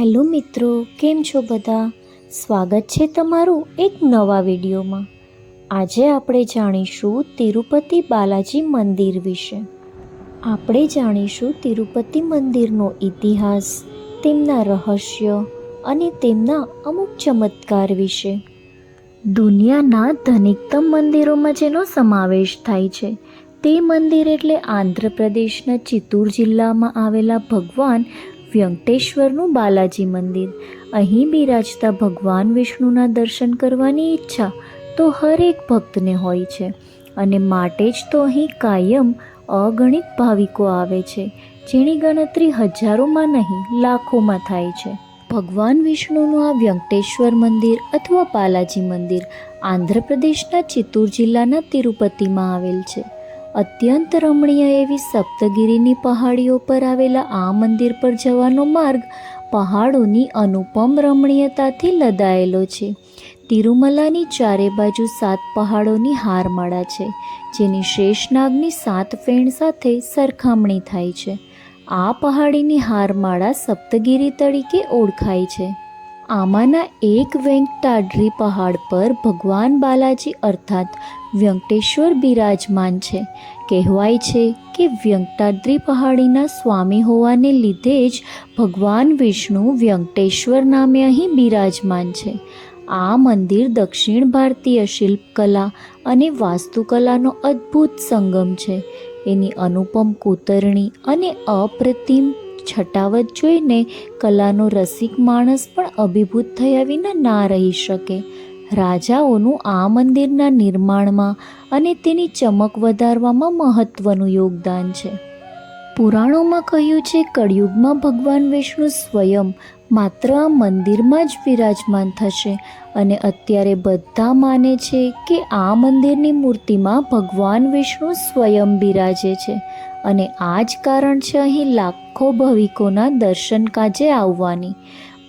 Hello મિત્રો, કેમ છો બધા? સ્વાગત છે તમારું એક નવા વિડીયોમાં. આજે આપણે જાણીશું તિરુપતિ બાલાજી મંદિર વિશે. આપણે જાણીશું તિરુપતિ મંદિરનો ઇતિહાસ, તેમના રહસ્ય અને તેમના અમુક ચમત્કાર વિશે. દુનિયાના ધનિકતમ મંદિરોમાં જેનો સમાવેશ થાય છે, તે મંદિર એટલે આંધ્રપ્રદેશના ચિત્તૂર જિલ્લામાં આવેલા ભગવાન વ્યંકટેશ્વરનું બાલાજી મંદિર. અહીં બિરાજતા ભગવાન વિષ્ણુના દર્શન કરવાની ઈચ્છા તો હરેક ભક્તને હોય છે અને માટે જ તો અહીં કાયમ અગણિત ભાવિકો આવે છે, જેની ગણતરી હજારોમાં નહીં, લાખોમાં થાય છે. ભગવાન વિષ્ણુનું આ વ્યંકટેશ્વર મંદિર અથવા બાલાજી મંદિર આંધ્રપ્રદેશના ચિત્તૂર જિલ્લાના તિરુપતિમાં આવેલ છે. અત્યંત રમણીય એવી સપ્તગિરીની પહાડીઓ પર આવેલા આ મંદિર પર જવાનો માર્ગ પહાડોની અનુપમ રમણીયતાથી લદાયેલો છે. તિરુમલાની ચારે બાજુ સાત પહાડોની હારમાળા છે, જેની શેષનાગની સાત ફેણ સાથે સરખામણી થાય છે. આ પહાડીની હારમાળા સપ્તગિરી તરીકે ઓળખાય છે. આમાંના એક વેંકટાડ્રી પહાડ પર ભગવાન બાલાજી અર્થાત વ્યંકટેશ્વર બિરાજમાન છે. કહેવાય છે કે વ્યંકટાદ્રી પહાડીના સ્વામી હોવાને લીધે જ ભગવાન વિષ્ણુ વ્યંકટેશ્વર નામે અહીં બિરાજમાન છે. આ મંદિર દક્ષિણ ભારતીય શિલ્પકલા અને વાસ્તુકલાનો અદ્ભુત સંગમ છે. એની અનુપમ કોતરણી અને અપ્રતિમ છટાવત જોઈને કલાનો રસિક માણસ પણ અભિભૂત થયા વિના ના રહી શકે. રાજાઓનું આ મંદિરના નિર્માણમાં અને તેની ચમક વધારવામાં મહત્વનું યોગદાન છે. પુરાણોમાં કહ્યું છે, કળિયુગમાં ભગવાન વિષ્ણુ સ્વયં માત્ર આ મંદિરમાં જ વિરાજમાન થશે અને અત્યારે બધા માને છે કે આ મંદિરની મૂર્તિમાં ભગવાન વિષ્ણુ સ્વયં બિરાજે છે અને આ જ કારણ છે અહીં લાખો ભવિકોના દર્શન કાજે આવવાની.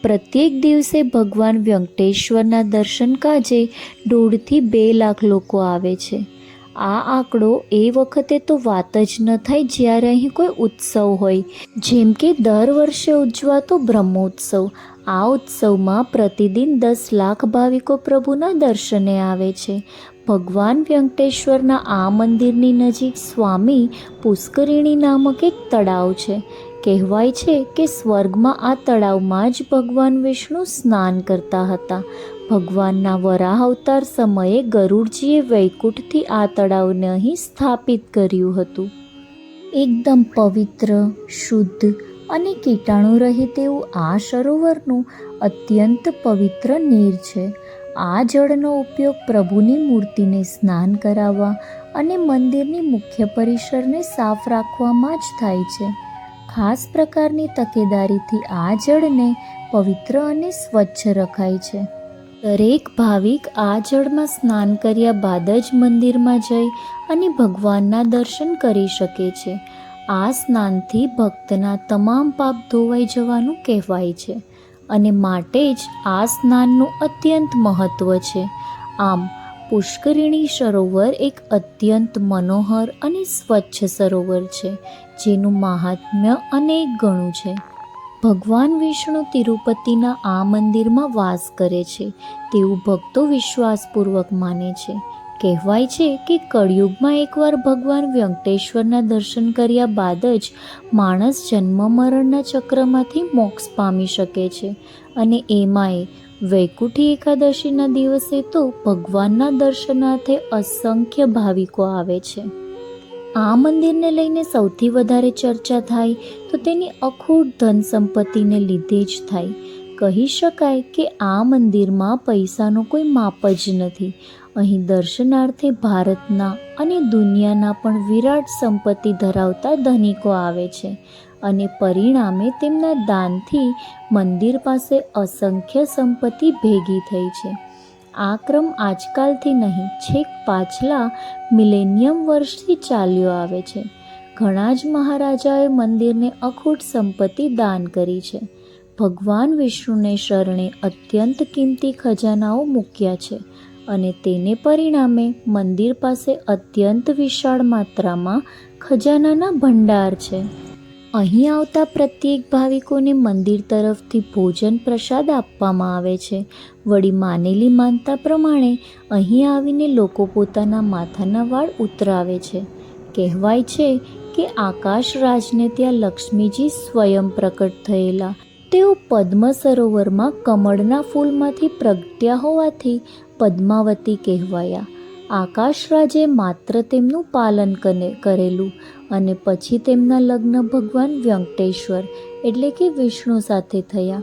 પ્રત્યેક દિવસે ભગવાન વ્યંકટેશ્વરના દર્શન કાજે દોઢથી બે લાખ લોકો આવે છે. આ આંકડો એ વખતે તો વાત જ ન થાય જ્યારે અહીં કોઈ ઉત્સવ હોય. જેમ કે દર વર્ષે ઉજવાતો બ્રહ્મોત્સવ. આ ઉત્સવમાં પ્રતિદિન દસ લાખ ભાવિકો પ્રભુના દર્શને આવે છે. ભગવાન વ્યંકટેશ્વરના આ મંદિરની નજીક સ્વામી પુષ્કરિણી નામક એક તળાવ છે. કહેવાય છે કે સ્વર્ગમાં આ તળાવમાં જ ભગવાન વિષ્ણુ સ્નાન કરતા હતા. ભગવાનના વરાહ અવતાર સમયે ગરુડજીએ વૈકુંઠથી આ તળાવને અહીં સ્થાપિત કર્યું હતું. એકદમ પવિત્ર, શુદ્ધ અને કીટાણુ રહિત એવું આ સરોવરનું અત્યંત પવિત્ર નીર છે. આ જળનો ઉપયોગ પ્રભુની મૂર્તિને સ્નાન કરાવવા અને મંદિરની મુખ્ય પરિસરને સાફ રાખવામાં જ થાય છે. ખાસ પ્રકારની તકેદારીથી આ જળને પવિત્ર અને સ્વચ્છ રખાય છે. દરેક ભાવિક આ જળમાં સ્નાન કર્યા બાદ જ મંદિરમાં જઈ અને ભગવાનના દર્શન કરી શકે છે. આ સ્નાનથી ભક્તના તમામ પાપ ધોવાઈ જવાનું કહેવાય છે અને માટે જ આ સ્નાનનું અત્યંત મહત્ત્વ છે. આમ પુષ્કરિણી સરોવર એક અત્યંત મનોહર અને સ્વચ્છ સરોવર છે, જેનું મહાત્મ્ય અનેક ગણું છે. ભગવાન વિષ્ણુ તિરુપતિના આ મંદિરમાં વાસ કરે છે, તેવું ભક્તો વિશ્વાસપૂર્વક માને છે. કહેવાય છે કે કળિયુગમાં એકવાર ભગવાન વ્યંકટેશ્વરના દર્શન કર્યા બાદ જ માણસ જન્મ મરણના ચક્રમાંથી મોક્ષ પામી શકે છે અને એમાંય વૈકુંઠી એકાદશીના દિવસે તો ભગવાનના દર્શનાર્થે અસંખ્ય ભાવિકો આવે છે. આ મંદિરને લઈને સૌથી વધારે ચર્ચા થાય તો તેની અખૂટ ધન સંપત્તિને લીધે જ થાય. કહી શકાય કે આ મંદિરમાં પૈસાનો કોઈ માપ જ નથી. અહીં દર્શનાર્થે ભારતના અને દુનિયાના પણ વિરાટ સંપત્તિ ધરાવતા ધનિકો આવે છે. અને પરિણામે તેમના દાનથી મંદિર પાસે અસંખ્ય સંપત્તિ ભેગી થઈ છે. આ ક્રમ આજકાલથી નહીં, છેક પાછલા મિલેનિયમ વર્ષથી ચાલ્યો આવે છે. ઘણા જ મહારાજાએ મંદિરને અખૂટ સંપત્તિ દાન કરી છે. ભગવાન વિષ્ણુને શરણે અત્યંત કિંમતી ખજાનાઓ મૂક્યા છે અને તેને પરિણામે મંદિર પાસે અત્યંત વિશાળ માત્રામાં ખજાનાના ભંડાર છે. અહીં આવતા પ્રત્યેક ભાવિકોને મંદિર તરફથી ભોજન પ્રસાદ આપવામાં આવે છે. વળી માનેલી માનતા પ્રમાણે અહીં આવીને લોકો પોતાના માથાના વાળ ઉતરાવે છે. કહેવાય છે કે આકાશ રાજને ત્યાં લક્ષ્મીજી સ્વયં પ્રકટ થયેલા. તેઓ પદ્મ સરોવરમાં કમળના ફૂલમાંથી પ્રગટ્યા હોવાથી પદ્માવતી કહેવાયા. આકાશ રાજે માત્ર તેમનું પાલન કરે કરેલું અને પછી તેમના લગ્ન ભગવાન વ્યંકટેશ્વર એટલે કે વિષ્ણુ સાથે થયા.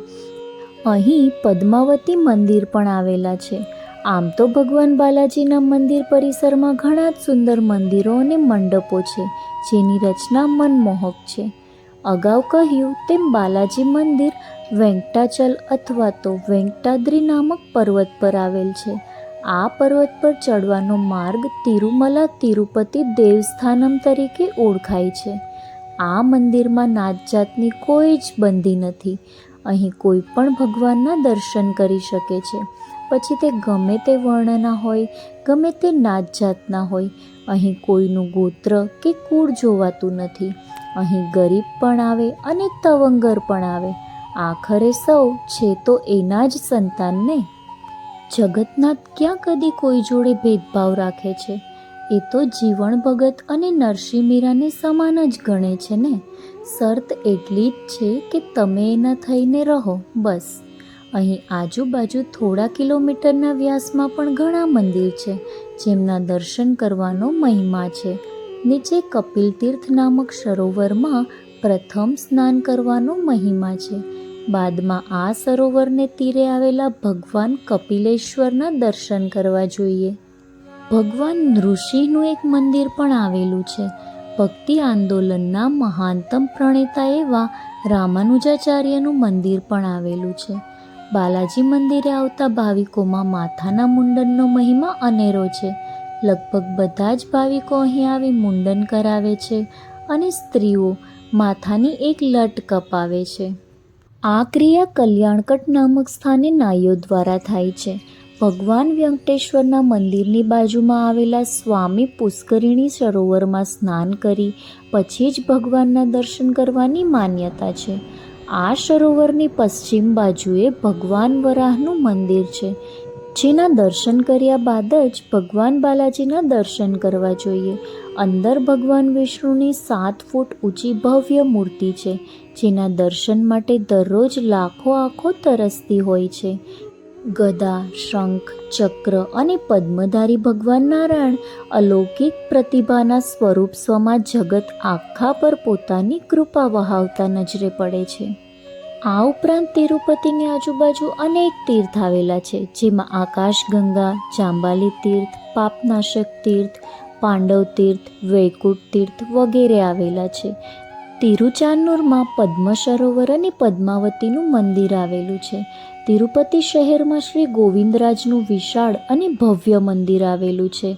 અહીં પદ્માવતી મંદિર પણ આવેલા છે. આમ તો ભગવાન બાલાજીના મંદિર પરિસરમાં ઘણા જ સુંદર મંદિરો અને મંડપો છે, જેની રચના મનમોહક છે. અગાઉ કહ્યું તેમ બાલાજી મંદિર વેંકટાચલ અથવા તો વેંકટાદ્રી નામક પર્વત પર આવેલ છે. આ પર્વત પર ચડવાનો માર્ગ તિરુમલા તિરુપતિ દેવસ્થાનમ તરીકે ઓળખાય છે. આ મંદિરમાં નાતજાતની કોઈ જ બંધી નથી. અહીં કોઈ પણ ભગવાનના દર્શન કરી શકે છે. પછી તે ગમે તે વર્ણના હોય, ગમે તે નાતજાતના હોય, અહીં કોઈનું ગોત્ર કે કુળ જોવાતું નથી. અહીં ગરીબ પણ આવે અને તવંગર પણ આવે. આખરે સૌ છે તો એના જ સંતાનને જગતનાથ ક્યાં કદી કોઈ જોડે ભેદભાવ રાખે છે? એ તો જીવણ ભગત અને નરસિંહ મીરાને સમાન જ ગણે છે ને? શરત એટલી જ છે કે તમે એના થઈને રહો, બસ. અહીં આજુબાજુ થોડા કિલોમીટરના વ્યાસમાં પણ ઘણા મંદિર છે, જેમના દર્શન કરવાનો મહિમા છે. નીચે કપિલ તીર્થ નામક સરોવરમાં પ્રથમ સ્નાન કરવાનો મહિમા છે. બાદમાં આ સરોવરને તીરે આવેલા ભગવાન કપિલેશ્વરના દર્શન કરવા જોઈએ. ભગવાન ઋષિનું એક મંદિર પણ આવેલું છે. ભક્તિ આંદોલનના મહાનતમ પ્રણેતા એવા રામાનુજાચાર્યનું મંદિર પણ આવેલું છે. બાલાજી મંદિરે આવતા ભાવિકોમાં માથાના મુંડનનો મહિમા અનેરો છે. લગભગ બધા જ ભાવિકો અહીં આવી મુંડન કરાવે છે અને સ્ત્રીઓ માથાની એક લટ કપાવે છે. આ ક્રિયા કલ્યાણકટ નામક સ્થાને નાયો દ્વારા થાય છે. ભગવાન વ્યંકટેશ્વરના મંદિરની બાજુમાં આવેલા સ્વામી પુષ્કરિણી સરોવરમાં સ્નાન કરી, પછી જ ભગવાનના દર્શન કરવાની માન્યતા છે. આ સરોવરની પશ્ચિમ બાજુએ ભગવાન વરાહનું મંદિર છે. જેના દર્શન કર્યા બાદ જ ભગવાન બાલાજીના દર્શન કરવા જોઈએ. અંદર ભગવાન વિષ્ણુની સાત ફૂટ ઊંચી ભવ્ય મૂર્તિ છે, જેના દર્શન માટે દરરોજ લાખો આંખો તરસતી હોય છે. ગદા, શંખ, ચક્ર અને પદ્મધારી ભગવાન નારાયણ અલૌકિક પ્રતિભાના સ્વરૂપ સ્વમાં જગત આખા પર પોતાની કૃપા વહાવતા નજરે પડે છે. આ ઉપરાંત તિરુપતિની આજુબાજુ અનેક તીર્થ આવેલા છે, જેમાં આકાશગંગા ચાંબાલી તીર્થ, પાપનાશક તીર્થ, પાંડવ તીર્થ, વૈકુંઠ તીર્થ વગેરે આવેલા છે. તિરુચાનુરમાં પદ્મ સરોવર અને પદ્માવતીનું મંદિર આવેલું છે. તિરુપતિ શહેરમાં શ્રી ગોવિંદરાજનું વિશાળ અને ભવ્ય મંદિર આવેલું છે,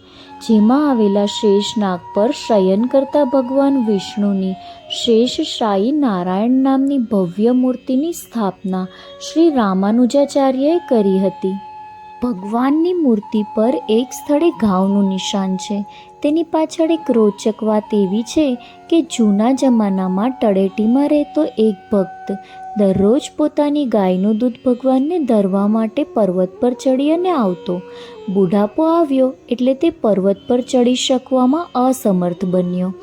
જેમાં આવેલા શેષ નાગ પર શયન કરતા ભગવાન વિષ્ણુની શેષ શાહી નારાયણ નામની ભવ્ય મૂર્તિની સ્થાપના શ્રી રામાનુજાચાર્યએ કરી હતી. ભગવાનની મૂર્તિ પર એક સ્થળે ઘાવનું નિશાન છે. તેની પાછળ એક રોચક વાત એવી છે કે જૂના જમાનામાં તળેટીમાં રહેતો એક ભક્ત દરરોજ પોતાની ગાયનું દૂધ ભગવાનને ધરવા માટે પર્વત પર ચડી અને આવતો. બુઢાપો આવ્યો એટલે તે પર્વત પર ચડી શકવામાં અસમર્થ બન્યો.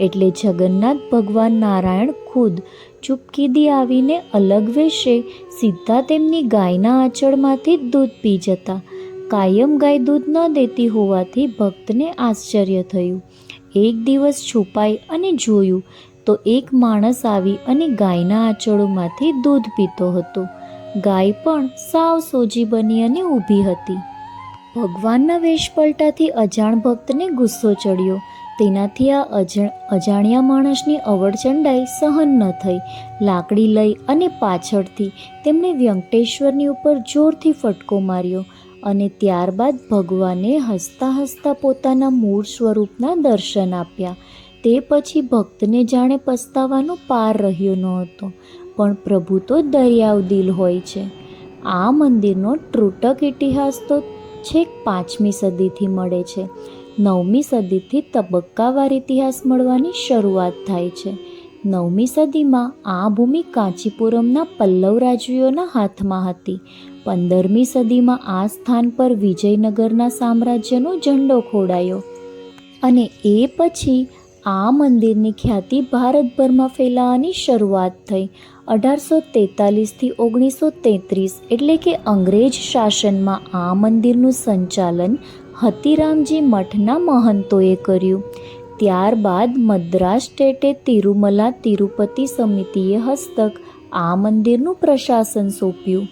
એટલે જગન્નાથ ભગવાન નારાયણ ખુદ ચૂપકીદી આવીને અલગ વેશે. સીધા તેમની ગાયના આંચળમાંથી દૂધ પી જતા. કાયમ ગાય દૂધ ન દેતી હોવાથી ભક્તને આશ્ચર્ય થયું. એક દિવસ છુપાઈ અને જોયું તો એક માણસ આવી અને ગાયના આંચળોમાંથી દૂધ પીતો હતો. ગાય પણ સાવ સોજી બની અને ઊભી હતી. ભગવાનના વેશપલટાથી અજાણ ભક્તને ગુસ્સો ચડ્યો. તેનાથી આ અજણ, અજાણ્યા માણસની અવળચંડાઈ સહન ન થઈ. લાકડી લઈ અને પાછળથી તેમણે વ્યંકટેશ્વરની ઉપર જોરથી ફટકો માર્યો અને ત્યારબાદ ભગવાને હસતા હસતા પોતાના મૂળ સ્વરૂપના દર્શન આપ્યા. તે પછી ભક્તને જાણે પસ્તાવાનો પાર રહ્યો ન હતો, પણ પ્રભુ તો દરિયાવ દિલ હોય છે. આ મંદિરનો ત્રુટક ઇતિહાસ તો છેક પાંચમી સદીથી મળે છે. નવમી સદીથી તબક્કાવાર ઇતિહાસ મળવાની શરૂઆત થાય છે. નવમી સદીમાં આ ભૂમિ કાંચીપુરમના પલ્લવ રાજવીઓના હાથમાં હતી. પંદરમી સદીમાં આ સ્થાન પર વિજયનગરના સામ્રાજ્યનો ઝંડો ખોડાયો. અને એ પછી આ મંદિરની ખ્યાતિ ભારતભરમાં ફેલાવાની શરૂઆત થઈ. અઢારસો તેતાલીસથી ઓગણીસો તેત્રીસ એટલે કે અંગ્રેજ શાસનમાં આ મંદિરનું સંચાલન હતીરામજી મઠના મહંતોએ કર્યું. ત્યારબાદ મદ્રાસ સ્ટેટે તિરુમલા તિરુપતિ સમિતિએ હસ્તક આ મંદિરનું પ્રશાસન સોંપ્યું.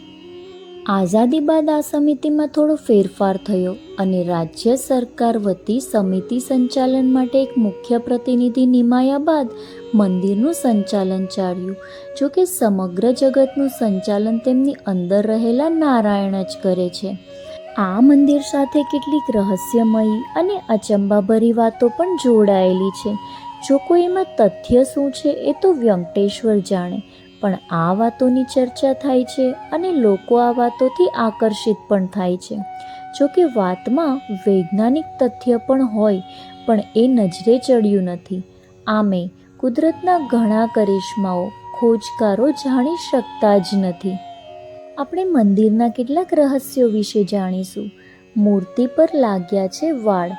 આઝાદી બાદ આ સમિતિમાં થોડો ફેરફાર થયો અને રાજ્ય સરકાર વતી સમિતિ સંચાલન માટે એક મુખ્ય પ્રતિનિધિ નિમાયા બાદ મંદિરનું સંચાલન ચાલ્યું. જો કે સમગ્ર જગતનું સંચાલન તેમની અંદર રહેલા નારાયણ જ કરે છે. આ મંદિર સાથે કેટલીક રહસ્યમયી અને અચંબાભરી વાતો પણ જોડાયેલી છે. જો કોઈ એમાં તથ્ય શું છે એ તો વ્યંકટેશ્વર જાણે, પણ આ વાતોની ચર્ચા થાય છે અને લોકો આ વાતોથી આકર્ષિત પણ થાય છે. જો કે વાતમાં વૈજ્ઞાનિક તથ્ય પણ હોય, પણ એ નજરે ચડ્યું નથી. આમે કુદરતના ઘણા કરિશ્માઓ, ખોજકારો જાણી શકતા જ નથી. આપણે મંદિરના કેટલાક રહસ્યો વિશે જાણીશું. મૂર્તિ પર લાગ્યા છે વાળ.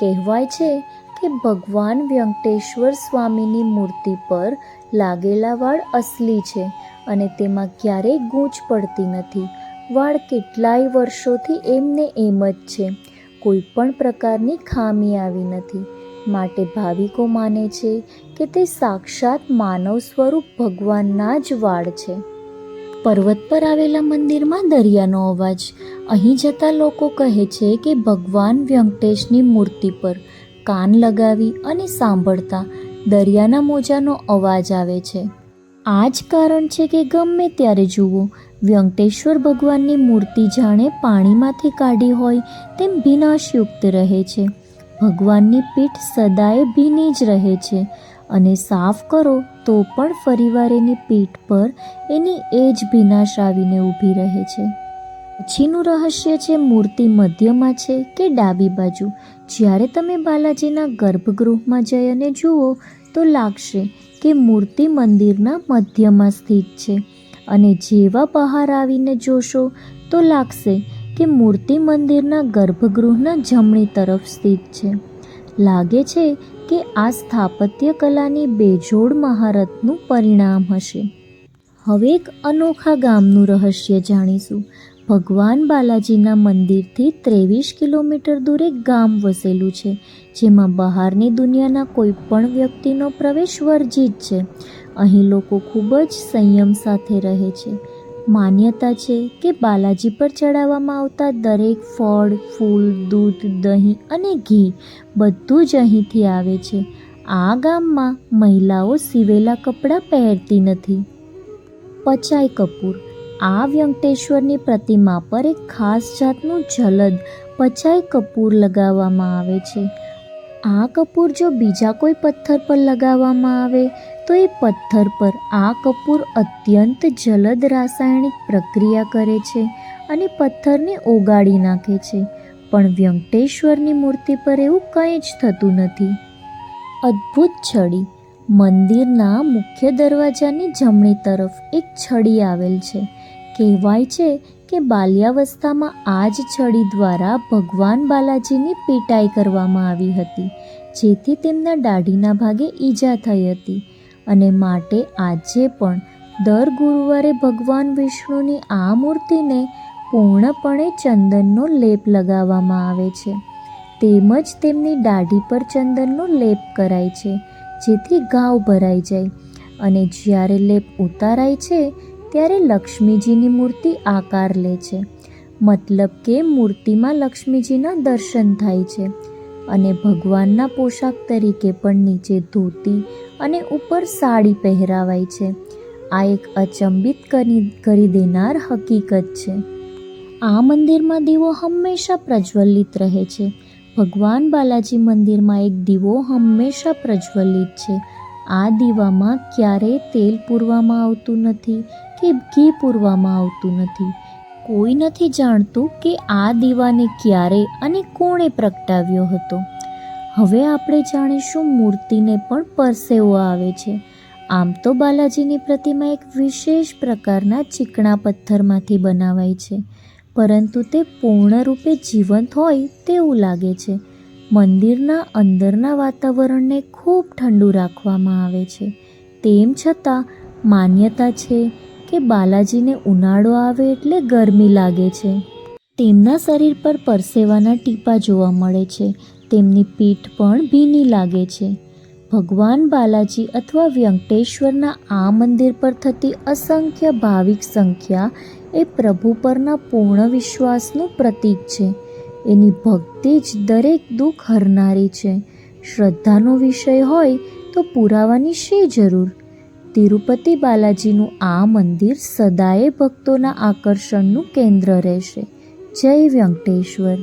કહેવાય છે કે ભગવાન વ્યંકટેશ્વર સ્વામીની મૂર્તિ પર લાગેલા વાળ અસલી છે અને તેમાં ક્યારેય ગૂંચ પડતી નથી. વાળ કેટલાય વર્ષોથી એમને એમ જ છે. કોઈ પણ પ્રકારની ખામી આવી નથી. માટે ભાવિકો માને છે કે તે સાક્ષાત માનવ સ્વરૂપ ભગવાનના જ વાળ છે. પર્વત પર આવેલા મંદિરમાં દરિયાનો અવાજ. અહીં જતા લોકો કહે છે કે ભગવાન વ્યંકટેશની મૂર્તિ પર કાન લગાવી અને સાંભળતા દરિયાના મોજાનો અવાજ આવે છે. આ જ કારણ છે કે ગમે ત્યારે જુઓ વ્યંકટેશ્વર ભગવાનની મૂર્તિ જાણે પાણીમાંથી કાઢી હોય તેમ ભીનાશયુક્ત રહે છે. ભગવાનની પીઠ સદાય ભીની જ રહે છે. અને સાફ કરો તો પણ ફરીવાર એની પીઠ પર એની એ જ ભીનાશ આવીને ઊભી રહે છે. પછીનું રહસ્ય છે મૂર્તિ મધ્યમાં છે કે ડાબી બાજુ. જ્યારે તમે બાલાજીના ગર્ભગૃહમાં જઈ અને જુઓ, તો લાગશે કે મૂર્તિ મંદિરના મધ્યમાં સ્થિત છે. અને જેવા બહાર આવીને જોશો, તો લાગશે કે મૂર્તિ મંદિરના ગર્ભગૃહના જમણી તરફ સ્થિત છે. લાગે છે કે આ સ્થાપત્ય કલાની બેજોડ મહારતનું પરિણામ હશે. હવે એક અનોખા ગામનું રહસ્ય જાણીશું. ભગવાન બાલાજીના મંદિરથી ત્રેવીસ કિલોમીટર દૂર એક ગામ વસેલું છે, જેમાં બહારની દુનિયાના કોઈ પણ વ્યક્તિનો પ્રવેશ વર્જિત છે. અહીં લોકો ખૂબ જ સંયમ સાથે રહે છે. માન્યતા છે કે બાલાજી પર ચડાવવામાં આવતા દરેક ફળ, ફૂલ, દૂધ, દહીં અને ઘી બધું જ અહીંથી આવે છે. આ ગામમાં મહિલાઓ સીવેલા કપડાં પહેરતી નથી. પચાઈ કપૂર. આ વ્યંકટેશ્વરની પ્રતિમા પર એક ખાસ જાતનું જલદ પચાઈ કપૂર લગાવવામાં આવે છે. આ કપૂર જો બીજા કોઈ પથ્થર પર લગાવવામાં આવે તો એ પથ્થર પર આ કપૂર અત્યંત જલદ રાસાયણિક પ્રક્રિયા કરે છે અને પથ્થરને ઓગાળી નાખે છે. પણ વ્યંકટેશ્વરની મૂર્તિ પર એવું કંઈ જ થતું નથી. અદ્ભુત છડી. મંદિરના મુખ્ય દરવાજાની જમણી તરફ એક છડી આવેલ છે. કહેવાય છે કે બાલ્યાવસ્થામાં આ જ છડી દ્વારા ભગવાન બાલાજીની પીટાઈ કરવામાં આવી હતી, જેથી તેમના દાઢીના ભાગે ઈજા થઈ હતી. અને માટે આજે પણ દર ગુરુવારે ભગવાન વિષ્ણુની આ મૂર્તિને પૂર્ણપણે ચંદનનો લેપ લગાવવામાં આવે છે. તેમજ તેમની દાઢી પર ચંદનનો લેપ કરાય છે, જેથી ઘાવ ભરાઈ જાય. અને જ્યારે લેપ ઉતારાય છે, ત્યારે લક્ષ્મીજીની મૂર્તિ આકાર લે છે. મતલબ કે મૂર્તિમાં લક્ષ્મીજીના દર્શન થાય છે. અને ભગવાનના પોશાક તરીકે પણ નીચે ધોતી અને ઉપર સાડી પહેરાવાય છે. આ એક અચંબિત કરી કરી દેનાર હકીકત છે. આ મંદિરમાં દીવો હંમેશા પ્રજ્વલિત રહે છે. ભગવાન બાલાજી મંદિરમાં એક દીવો હંમેશા પ્રજ્વલિત છે. આ દીવામાં ક્યારેય તેલ પૂરવામાં આવતું નથી કે ઘી પૂરવામાં આવતું નથી. કોઈ નથી જાણતું કે આ દીવાને ક્યારે અને કોણે પ્રગટાવ્યો હતો. હવે આપણે જાણીશું મૂર્તિને પણ પરસેવો આવે છે. આમ તો બાલાજીની પ્રતિમા એક વિશેષ પ્રકારના ચીકણા પથ્થરમાંથી બનાવાય છે. પરંતુ તે પૂર્ણરૂપે જીવંત હોય તેવું લાગે છે. મંદિરના અંદરના વાતાવરણને ખૂબ ઠંડુ રાખવામાં આવે છે. તેમ છતાં માન્યતા છે કે બાલાજીને ઉનાળો આવે એટલે ગરમી લાગે છે. તેમના શરીર પર પરસેવાના ટીપા જોવા મળે છે. તેમની પીઠ પણ ભીની લાગે છે. ભગવાન બાલાજી અથવા વ્યંકટેશ્વરના આ મંદિર પર થતી અસંખ્ય ભાવિક સંખ્યા એ પ્રભુ પરના પૂર્ણ વિશ્વાસનું પ્રતીક છે. એની ભક્તિ જ દરેક દુઃખ હરનારી છે. શ્રદ્ધાનો વિષય હોય તો પુરાવાની શી જરૂર? તિરુપતિ બાલાજીનું આ મંદિર સદાય ભક્તોના આકર્ષણનું કેન્દ્ર રહેશે. જય વ્યંકટેશ્વર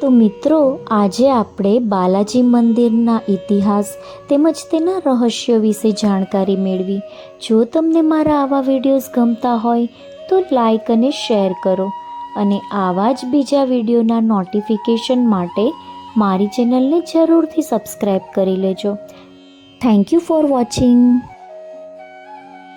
તો મિત્રો આજે આપણે બાલાજી મંદિરના ઇતિહાસ તેમજ તેના રહસ્યો વિશે જાણકારી મેળવી. જો તમને મારા આવા વિડીયોઝ ગમતા હોય તો લાઈક અને શેર કરો અને આવા જ બીજા વિડીયોના નોટિફિકેશન માટે મારી ચેનલને જરૂરથી સબસ્ક્રાઈબ કરી લેજો. Thank you for watching